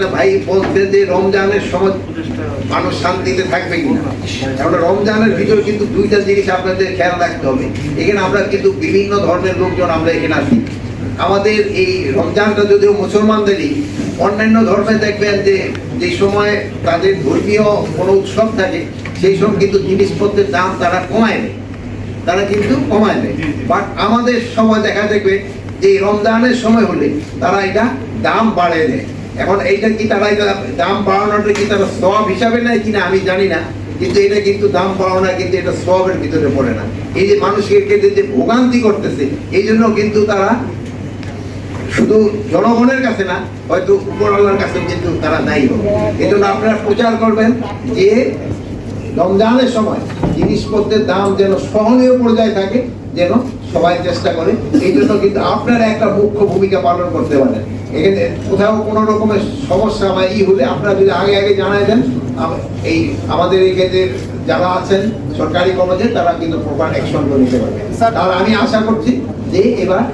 একটা ভাই বলছে যে রমজানের সময় মানুষ শান্তিতে থাকবে কিনা। রমজানের ভিতরে কিন্তু দুইটা জিনিস আপনাদের খেয়াল রাখতে হবে। এখানে আমরা কিন্তু বিভিন্ন ধর্মের লোকজন আমরা এখানে আসি আমাদের এই রমজানটা যদিও মুসলমানদেরই, অন্যান্য ধর্মে দেখবেন যে যে সময় তাদের ধর্মীয় কোনো উৎসব থাকে, সেই সময় কিন্তু জিনিসপত্রের দাম তারা কমায় নেয়। তারা কিন্তু কমায় নেয়। বাট আমাদের সময় দেখা দেখবে যে রমজানের সময় হলে তারা এটা দাম বাড়িয়ে দেয়। এখন এইটা কি তারা এটা দাম বাড়ানোটা কি তারা সব হিসাবে নেয় কিনা আমি জানি না, কিন্তু এটা কিন্তু দাম বাড়ানো, কিন্তু এটা সবের ভিতরে পড়ে না। এই যে মানুষকে যে ভোগান্তি করতেছে, এই জন্য কিন্তু তারা শুধু জনগণের কাছে না, হয়তো উপর আল্লাহর কাছে কিন্তু তারা নাই। হবে এই জন্য আপনারা প্রচার করবেন যে রমজানের সময় জিনিসপত্রের দাম যেন সহনীয় পর্যায়ে থাকে, যেন সবাই চেষ্টা করে। এই জন্য কিন্তু আপনারা একটা মুখ্য ভূমিকা পালন করতে পারেন। এখানে কোথাও কোনো রকমের সমস্যা বা ই হলে আপনারা যদি আগে আগে জানাই দেন এই আমাদের এই ক্ষেত্রে যারা আছেন সরকারি কর্মচারী তারা কিন্তু প্রপার অ্যাকশন করে নিতে পারবে। তাহলে আমি আশা করছি যে এবার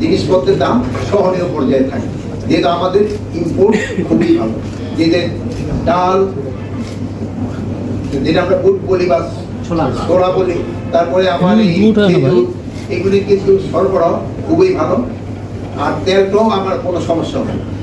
জিনিসপত্রের দাম সহনীয় পর্যায়ে থাকে যেহেতু আমাদের ইম্পোর্ট খুবই ভালো। যেটা ডাল যেটা আমরা বুট বলি বা ছোলা। বলি। তারপরে আমার এই এগুলি কিন্তু সরবরাহ খুবই ভালো। আর তেলটাও আমার কোনো সমস্যা হয় না।